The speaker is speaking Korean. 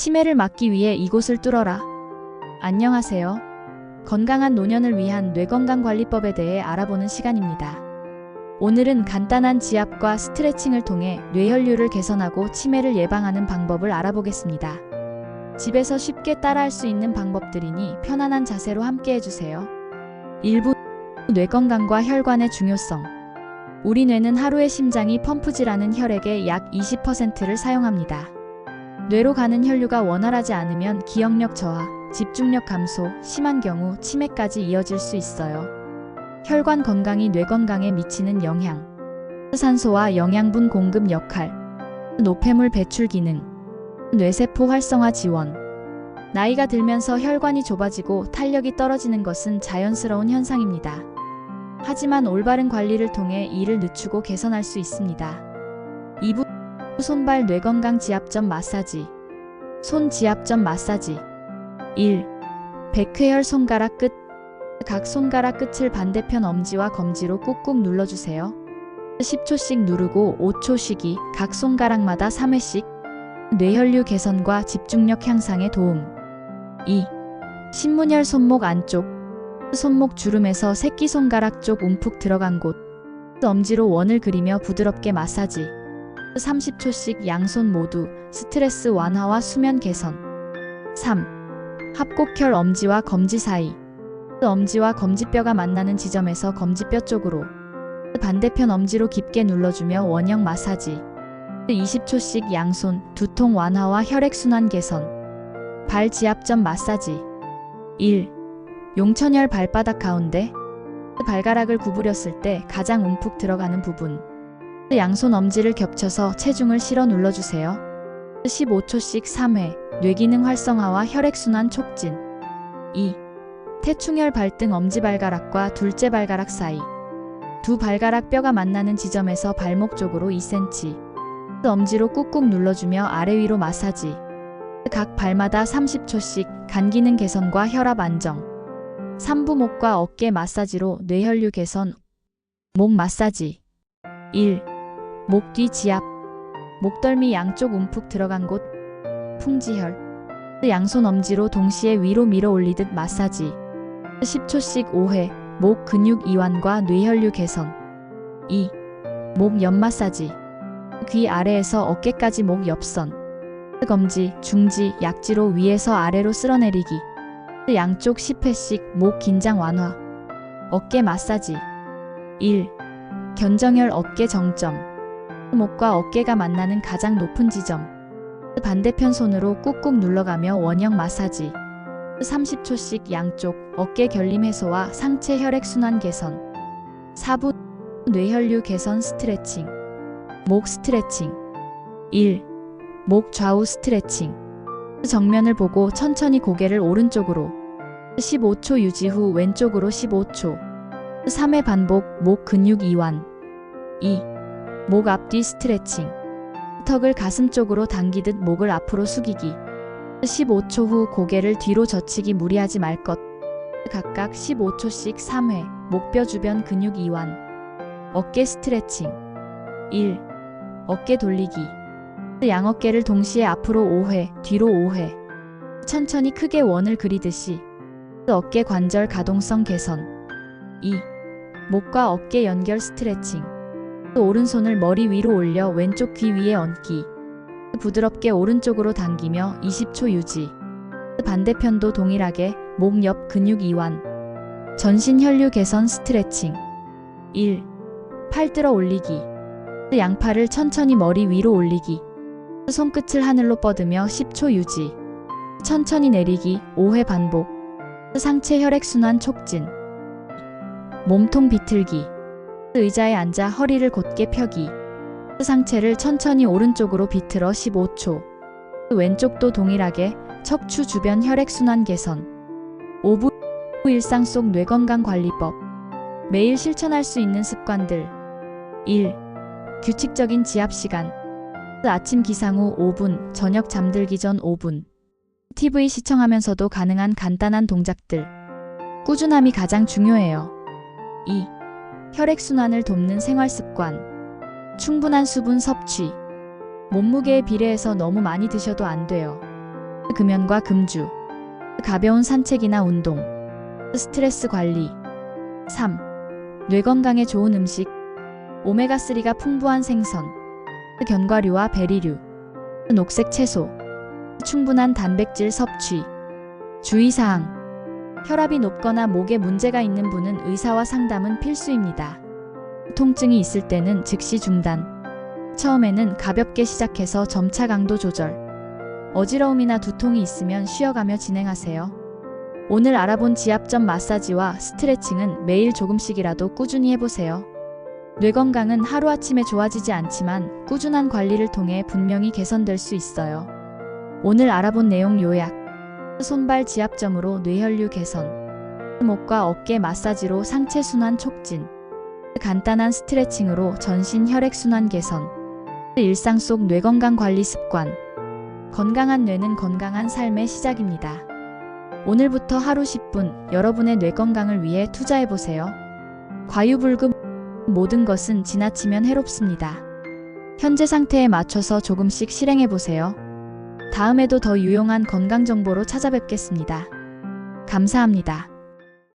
치매를 막기 위해 이곳을 뚫어라. 안녕하세요. 건강한 노년을 위한 뇌건강관리법에 대해 알아보는 시간입니다. 오늘은 간단한 지압과 스트레칭을 통해 뇌혈류를 개선하고 치매를 예방하는 방법을 알아보겠습니다. 집에서 쉽게 따라할 수 있는 방법들이니 편안한 자세로 함께 해주세요. 1부 뇌건강과 혈관의 중요성 우리 뇌는 하루에 심장이 펌프질하는 혈액의 약 20%를 사용합니다. 뇌로 가는 혈류가 원활하지 않으면 기억력 저하, 집중력 감소, 심한 경우 치매까지 이어질 수 있어요. 혈관 건강이 뇌 건강에 미치는 영향. 산소와 영양분 공급 역할. 노폐물 배출 기능. 뇌세포 활성화 지원. 나이가 들면서 혈관이 좁아지고 탄력이 떨어지는 것은 자연스러운 현상입니다. 하지만 올바른 관리를 통해 이를 늦추고 개선할 수 있습니다. 2부 손발 뇌건강 지압점 마사지. 손 지압점 마사지. 1. 백회열 손가락 끝. 각 손가락 끝을 반대편 엄지와 검지로 꾹꾹 눌러주세요. 10초씩 누르고 5초 쉬기, 각 손가락마다 3회씩. 뇌혈류 개선과 집중력 향상에 도움. 2. 신문열 손목 안쪽. 손목 주름에서 새끼손가락 쪽 움푹 들어간 곳. 엄지로 원을 그리며 부드럽게 마사지. 30초씩 양손 모두 스트레스 완화와 수면 개선. 3. 합곡혈 엄지와 검지 사이. 엄지와 검지뼈가 만나는 지점에서 검지뼈 쪽으로. 반대편 엄지로 깊게 눌러주며 원형 마사지. 20초씩 양손, 두통 완화와 혈액순환 개선. 발 지압점 마사지. 1. 용천혈 발바닥 가운데. 발가락을 구부렸을 때 가장 움푹 들어가는 부분. 양손 엄지를 겹쳐서 체중을 실어 눌러주세요. 15초씩 3회, 뇌기능 활성화와 혈액순환 촉진. 2. 태충혈 발등 엄지발가락과 둘째 발가락 사이. 두 발가락 뼈가 만나는 지점에서 발목 쪽으로 2cm. 엄지로 꾹꾹 눌러주며 아래 위로 마사지. 각 발마다 30초씩 간 기능 개선과 혈압 안정. 3부 목과 어깨 마사지로 뇌혈류 개선. 목 마사지. 1. 목 뒤 지압. 목덜미 양쪽 움푹 들어간 곳. 풍지혈. 양손 엄지로 동시에 위로 밀어 올리듯 마사지. 10초씩 5회. 목 근육 이완과 뇌혈류 개선. 2. 목 옆 마사지. 귀 아래에서 어깨까지 목 옆선. 검지, 중지, 약지로 위에서 아래로 쓸어내리기. 양쪽 10회씩 목 긴장 완화. 어깨 마사지. 1. 견정혈 어깨 정점. 목과 어깨가 만나는 가장 높은 지점. 반대편 손으로 꾹꾹 눌러가며 원형 마사지. 30초씩 양쪽 어깨 결림 해소와 상체 혈액순환 개선. 4부 뇌혈류 개선 스트레칭. 목 스트레칭. 1. 목 좌우 스트레칭. 정면을 보고 천천히 고개를 오른쪽으로. 15초 유지 후 왼쪽으로 15초. 3회 반복 목 근육 이완. 2. 목 앞뒤 스트레칭. 턱을 가슴 쪽으로 당기듯 목을 앞으로 숙이기. 15초 후 고개를 뒤로 젖히기 무리하지 말 것. 각각 15초씩 3회 목뼈 주변 근육 이완. 어깨 스트레칭. 1. 어깨 돌리기. 양어깨를 동시에 앞으로 5회, 뒤로 5회. 천천히 크게 원을 그리듯이. 어깨 관절 가동성 개선. 2. 목과 어깨 연결 스트레칭. 오른손을 머리 위로 올려 왼쪽 귀 위에 얹기. 부드럽게 오른쪽으로 당기며 20초 유지. 반대편도 동일하게 목 옆 근육 이완. 전신 혈류 개선 스트레칭. 1. 팔 들어 올리기. 양팔을 천천히 머리 위로 올리기. 손끝을 하늘로 뻗으며 10초 유지. 천천히 내리기 5회 반복. 상체 혈액순환 촉진. 몸통 비틀기. 의자에 앉아 허리를 곧게 펴기. 상체를 천천히 오른쪽으로 비틀어 15초. 왼쪽도 동일하게 척추 주변 혈액순환 개선. 5부 일상 속 뇌건강 관리법. 매일 실천할 수 있는 습관들. 1. 규칙적인 지압 시간. 아침 기상 후 5분, 저녁 잠들기 전 5분. TV 시청하면서도 가능한 간단한 동작들. 꾸준함이 가장 중요해요. 2. 혈액순환을 돕는 생활 습관. 충분한 수분 섭취. 몸무게에 비례해서 너무 많이 드셔도 안 돼요. 금연과 금주, 가벼운 산책이나 운동, 스트레스 관리. 3. 뇌 건강에 좋은 음식, 오메가3가 풍부한 생선, 견과류와 베리류, 녹색 채소, 충분한 단백질 섭취. 주의사항. 혈압이 높거나 목에 문제가 있는 분은 의사와 상담은 필수입니다. 통증이 있을 때는 즉시 중단. 처음에는 가볍게 시작해서 점차 강도 조절. 어지러움이나 두통이 있으면 쉬어가며 진행하세요. 오늘 알아본 지압점 마사지와 스트레칭은 매일 조금씩이라도 꾸준히 해보세요. 뇌 건강은 하루아침에 좋아지지 않지만 꾸준한 관리를 통해 분명히 개선될 수 있어요. 오늘 알아본 내용 요약. 손발 지압점으로 뇌혈류 개선. 목과 어깨 마사지로 상체 순환 촉진. 간단한 스트레칭으로 전신 혈액 순환 개선. 일상 속 뇌 건강 관리 습관. 건강한 뇌는 건강한 삶의 시작입니다. 오늘부터 하루 10분 여러분의 뇌 건강을 위해 투자해 보세요. 과유불급 모든 것은 지나치면 해롭습니다. 현재 상태에 맞춰서 조금씩 실행해 보세요. 다음에도 더 유용한 건강 정보로 찾아뵙겠습니다. 감사합니다.